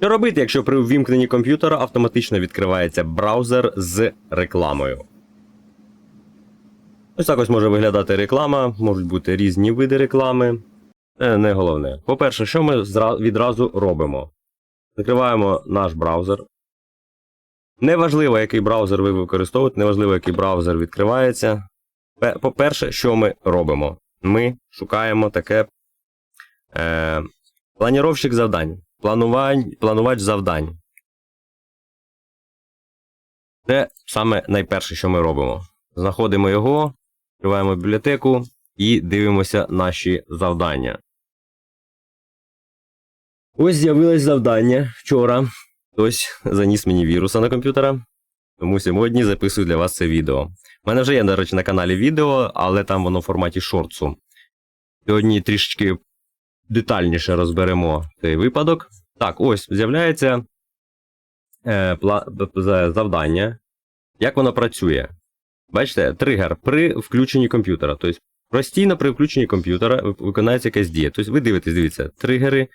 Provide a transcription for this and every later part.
Що робити, якщо при ввімкненні комп'ютера автоматично відкривається браузер з рекламою? Ось так ось може виглядати реклама, можуть бути різні види реклами. Це не головне. По-перше, що ми відразу робимо? Закриваємо наш браузер. Неважливо, який браузер ви використовуєте, неважливо, який браузер відкривається. По-перше, що ми робимо? Ми шукаємо таке е, планіровщик завдань. Планувань, планувач завдань. Це саме найперше, що ми робимо. Знаходимо його, відкриваємо бібліотеку і дивимося наші завдання. Ось з'явилось завдання вчора. Хтось заніс мені віруса на комп'ютера. Тому сьогодні записую для вас це відео. У мене вже є, до речі, на каналі відео, але там воно в форматі шортсу. Сьогодні трішечки детальніше розберемо цей випадок. Так, ось з'являється е, завдання. Як воно працює? Бачите, тригер при включенні комп'ютера. Тобто, постійно при включенні комп'ютера виконається якась дія. Тобто ви дивитесь, дивіться, тригери.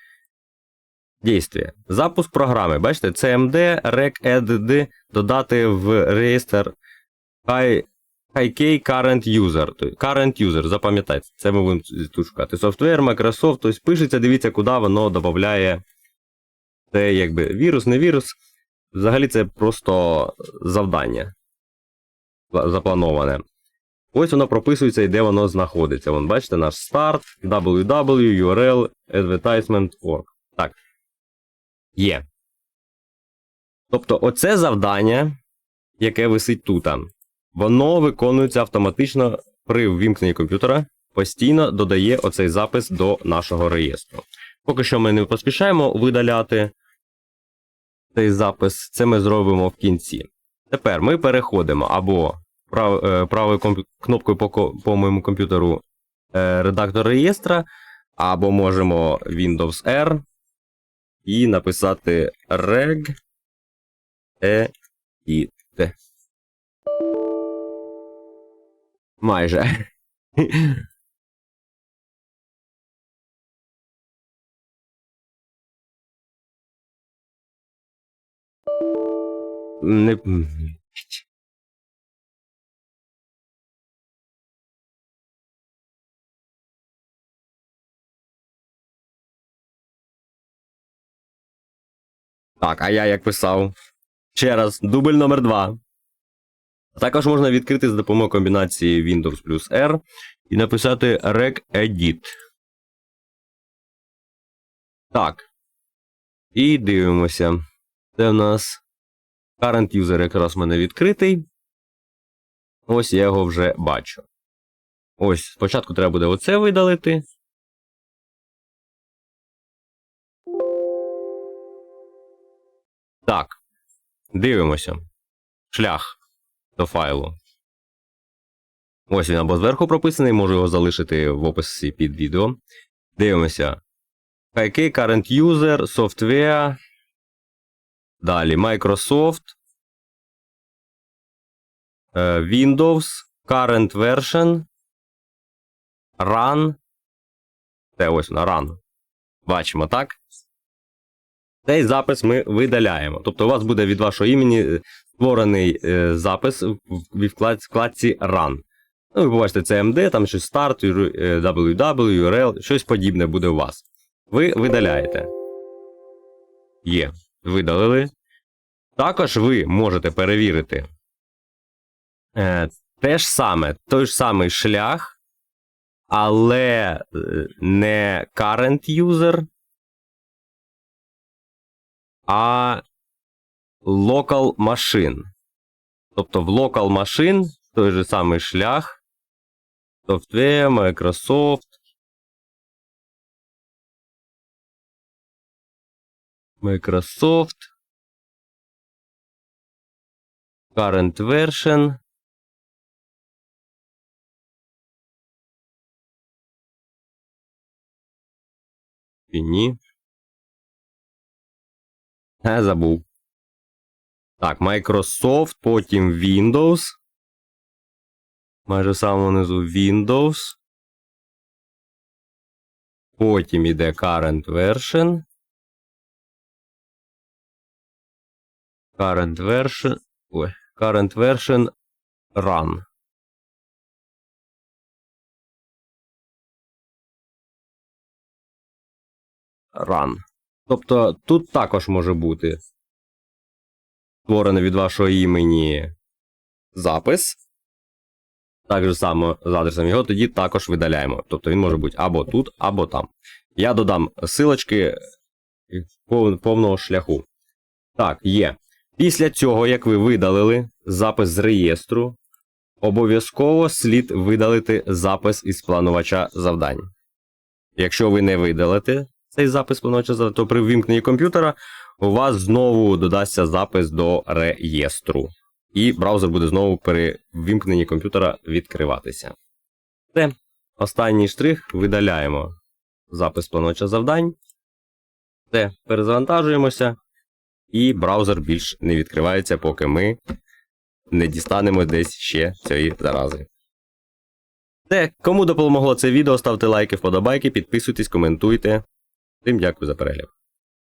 Дійствія. Запуск програми. Бачите, CMD, REC, EDD, додати в реєстр Hi- HiK Current User. Current User, запам'ятайте, це ми будемо тут шукати. Software, Microsoft, тобто пишеться, дивіться, куди воно додає. Це якби вірус, не вірус. Взагалі це просто завдання заплановане. Ось воно прописується і де воно знаходиться. Вон, бачите, наш старт, www, URL, advertisement. Так. Є. Тобто, оце завдання, яке висить тут, воно виконується автоматично при ввімкненні комп'ютера, постійно додає оцей запис до нашого реєстру. Поки що ми не поспішаємо видаляти цей запис, це ми зробимо в кінці. Тепер ми переходимо або прав, е, правою кнопкою по, по моєму комп'ютеру е, редактор реєстра, або можемо Windows R і написати reg e. Майже. Не... Так, а я як писав. Ще раз, дубль номер 2. Також можна відкрити за допомогою комбінації Windows плюс R і написати regedit. Так. І дивимося. Це в нас current user якраз в мене відкритий. Ось я його вже бачу. Ось, спочатку треба буде оце видалити. Так. Дивимося. Шлях до файлу. Ось він або зверху прописаний, можу його залишити в описі під відео. Дивимося. HiK Current User, Software. Далі Microsoft. е, Windows, Current Version. Run. Це ось на Run. Бачимо, так? Цей запис ми видаляємо. Тобто у вас буде від вашого імені е, створений е, запис в вкладці Run. Ну, ви побачите CMD, там щось е, www, URL, щось подібне буде у вас. Ви видаляєте. Є. Видалили. Також ви можете перевірити е, те ж саме, той ж самий шлях, але е, не current user, а local machine. Тобто в local machine той же самий шлях. Software, Microsoft. Microsoft. Current version. І ні. Е, забув. Так, Microsoft, потім Windows. Майже в самому низу Windows. Потім іде Current Version. Current version. Ой, current version run. Run. Тобто тут також може бути створений від вашого імені запис. Так же само з адресом його тоді також видаляємо. Тобто він може бути або тут, або там. Я додам силочки повного шляху. Так, є. Після цього, як ви видалили запис з реєстру, обов'язково слід видалити запис із планувача завдань. Якщо ви не видалите цей запис планувача завдань, то при ввімкненні комп'ютера у вас знову додасться запис до реєстру. І браузер буде знову при ввімкненні комп'ютера відкриватися. Це останній штрих видаляємо запис планувача завдань. Все, перезавантажуємося, і браузер більш не відкривається, поки ми не дістанемо десь ще цієї зарази. Все, кому допомогло це відео, ставте лайки, вподобайки, підписуйтесь, коментуйте. Всім дякую за перегляд.